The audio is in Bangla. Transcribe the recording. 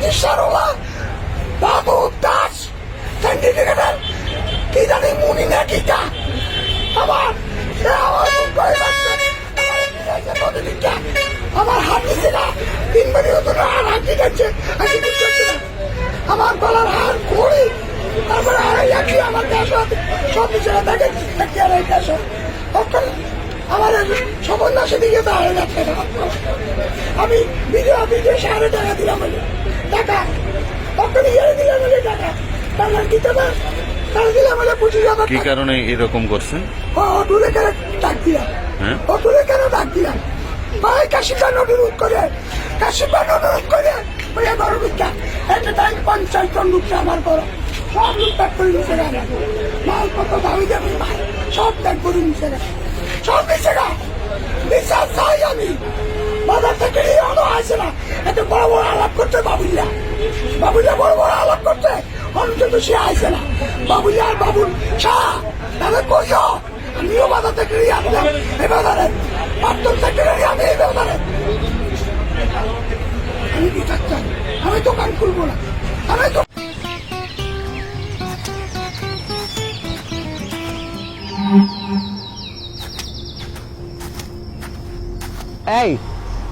চিকিৎসারওয়ালা বাবু, দাস সার্টিফিকেটের কি জানি মুনি না কিটা আমার আমার যাচ্ছে। হাত দিচ্ছে না তিন মিনিট হতো না আর হাত দিচ্ছে। আমার গলার হার ঘড়ি, তারপরে একই আমার গ্যাস সব কিছু দেখে দেখি আর এই গ্যাস আমার সমন্বয় সেদিকে তো লাখ টাকা আমি ভিডিও ভিডিও সাড়ে টাকা দিলাম। টাকা। তখন ইয়ে দিলাম বলে টাকা। তাহলে দিতে না তাহলে দিলাম বলে পঁচিশ হাজার কি টাকা। কারণে এরকম করছেন? ও অটুরে কেন ডাক দিলাম? হ্যাঁ? অটুরে কেন ডাক দিলাম? ভাই কাশিপান অনুরোধ করে কাশিপান অনুরোধ করে ওই বড় বিদ্যা একটা টাইম পঞ্চাশ জন আমার বড়। সব লোক ব্যাগ করে নিচে গেল মাল কত দাবি ভাই। সব ব্যাগ করে নিচে গেল সব নিচে গেল বিশ্বাস চাই আমি। বাজার থেকে এই আসে না। এত বড় বড় আলাপ করতে বাবুল্লা। বাবুল্লা বড় বড় আলাপ করতে। অন্তত সে আসে না। বাবুল্লা আর বাবুল শাহ তাদের করিও আমিও বাজার থেকে আসলাম। এই বাজারে প্রাক্তন সেক্রেটারি আমি এই বাজারে আমি কি চাচ্ছি আমি দোকান খুলবো না। আমি তো এই